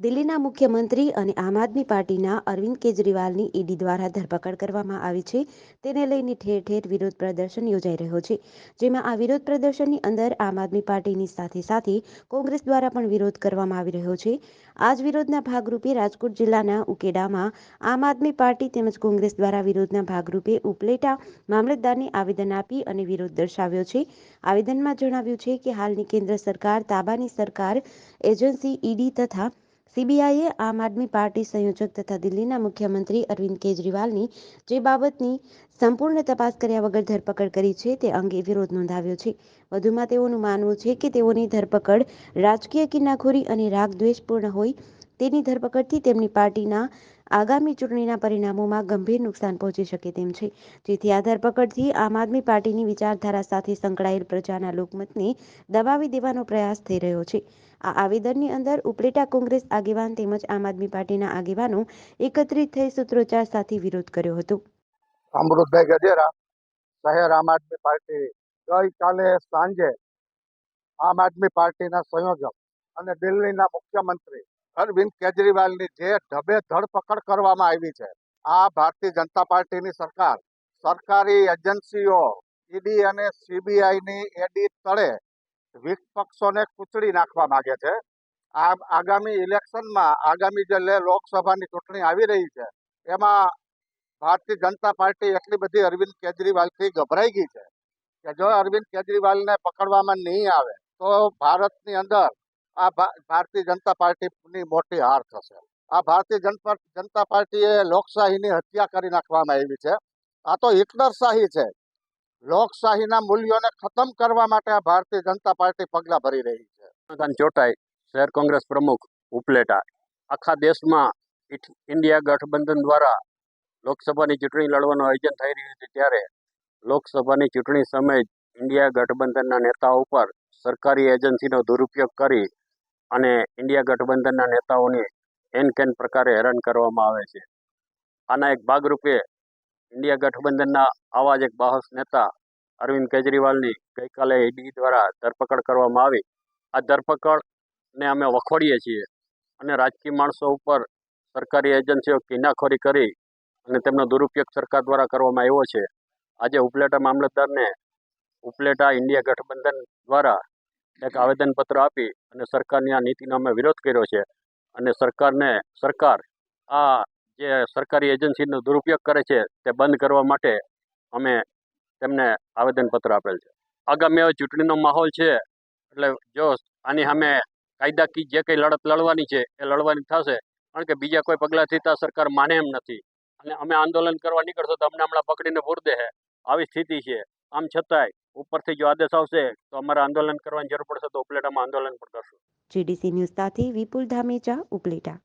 દિલ્હીના મુખ્યમંત્રી અને આમ આદમી પાર્ટીના અરવિંદ કેજરીવાલની ઈડી દ્વારા ધરપકડ કરવામાં આવી છે. તેને લઈને ઠેર ઠેર વિરોધ પ્રદર્શન યોજાઈ રહ્યો છે. જેમાં આ વિરોધ પ્રદર્શનની અંદર આમ આદમી પાર્ટીની સાથે સાથે કોંગ્રેસ દ્વારા પણ વિરોધ કરવામાં આવી રહ્યો છે. આ જ વિરોધના ભાગરૂપે રાજકોટ જિલ્લાના ઉકેડામાં આમ આદમી પાર્ટી તેમજ કોંગ્રેસ દ્વારા વિરોધના ભાગરૂપે ઉપલેટા મામલતદારને આવેદન આપી અને વિરોધ દર્શાવ્યો છે. આવેદનમાં જણાવ્યું છે કે હાલની કેન્દ્ર સરકાર તાબાની સરકાર એજન્સી ઈડી તથા સીબીઆઈએ આમ આદમી પાર્ટી સંયોજક તથા દિલ્હીના મુખ્યમંત્રી અરવિંદ કેજરીવાલની જે બાબતની સંપૂર્ણ તપાસ કર્યા વગર ધરપકડ કરી છે તે અંગે વિરોધ નોંધાવ્યો છે. વધુમાં તેઓનું માનવું છે કે તેઓની ધરપકડ રાજકીય કિનાખોરી અને રાગદ્વેષપૂર્ણ હોય તેની ધરપકડથી તેમની પાર્ટીના આગામી ચૂંટણીના પરિણામોમાં ગંભીર નુકસાન પહોંચી શકે તેમ છે. જેથી આ ધરપકડથી આમ આદમી પાર્ટીની વિચારધારા સાથે સંકળાયેલ પ્રજાના લોકમતને દબાવી દેવાનો પ્રયાસ થઈ રહ્યો છે. આ આવેદનની અંદર ઉપલેટા કોંગ્રેસ આગેવાન તેમજ આમ આદમી પાર્ટીના આગેવાનો એકત્રિત થઈ સૂત્રોચ્ચાર સાથે વિરોધ કર્યો હતો. અમૃતભાઈ ગજેરા શહેર આમ આદમી પાર્ટી ગઈકાલે સાંજે આમ આદમી પાર્ટીના સંયોજક અને દિલ્હીના મુખ્યમંત્રી અરવિંદ કેજરીવાલની જે ઢબે ધરપકડ કરવામાં આવી છે, આ ભારતીય જનતા પાર્ટીની સરકાર, સરકારી એજન્સીઓ, ઈડી અને સીબીઆઈની એડી તળે વિપક્ષોને કૂચડી નાખવા માંગે છે. આ આગામી ઇલેક્શનમાં, આગામી જે લોકસભાની ચૂંટણી આવી રહી છે, એમાં ભારતીય જનતા પાર્ટી એટલી બધી અરવિંદ કેજરીવાલથી ગભરાઈ ગઈ છે કે જો અરવિંદ કેજરીવાલને પકડવામાં નહીં આવે, તો ભારતની અંદર આ ભારતીય જનતા પાર્ટીની મોટી હાર થશે. આ ભારતીય જનતા જનતા પાર્ટીએ લોકશાહીની હત્યા કરી નાખવામાં આવી છે. આ તો હિટલરશાહી છે. લોકશાહીના મૂલ્યોને ખતમ કરવા માટે આ ભારતીય જનતા પાર્ટી પગલાં ભરી રહી છે. ચોટાઈ, શહેર કોંગ્રેસ પ્રમુખ ઉપલેટા, આખા દેશમાં ઇન્ડિયા ગઠબંધન દ્વારા લોકસભાની ચૂંટણી લડવાનું આયોજન થઈ રહ્યું છે ત્યારે લોકસભાની ચૂંટણી સમયે ઇન્ડિયા ગઠબંધનના નેતાઓ ઉપર સરકારી એજન્સીનો દુરુપયોગ કરી અને ઇન્ડિયા ગઠબંધનના નેતાઓને એન કેન પ્રકારે હેરાન કરવામાં આવે છે. આના એક ભાગરૂપે ઇન્ડિયા ગઠબંધનના આવા જ એક બાહસ નેતા અરવિંદ કેજરીવાલની ગઈકાલે ઈડી દ્વારા ધરપકડ કરવામાં આવી. આ ધરપકડને અમે વખોડીએ છીએ અને રાજકીય માણસો ઉપર સરકારી એજન્સીઓ કિનાખોરી કરી અને તેમનો દુરુપયોગ સરકાર દ્વારા કરવામાં આવ્યો છે. આજે ઉપલેટા મામલતદારને ઉપલેટા ઇન્ડિયા ગઠબંધન દ્વારા એક આવેદનપત્ર આપી અને સરકારની આ નીતિનો અમે વિરોધ કર્યો છે. અને સરકારને, સરકાર આ જે સરકારી એજન્સીનો દુરુપયોગ કરે છે તે બંધ કરવા માટે અમે તેમને આવેદનપત્ર આપેલ છે. આગામી હવે ચૂંટણીનો માહોલ છે, એટલે જો આની સામે કાયદાકીય જે કંઈ લડત લડવાની છે એ લડવાની થશે, કારણ કે બીજા કોઈ પગલાંથી તો સરકાર માને એમ નથી. અને અમે આંદોલન કરવા નીકળશો તો અમને હમણાં પકડીને પૂર દે આવી સ્થિતિ છે. આમ છતાંય ઉપરથી જો આદેશ આવશે, તો અમારે આંદોલન કરવાની જરૂર પડશે તો ઉપલેટામાં આંદોલન પણ કરશું. જીડીસી ન્યૂઝ સાથે વિપુલ ધામેચા, ઉપલેટા.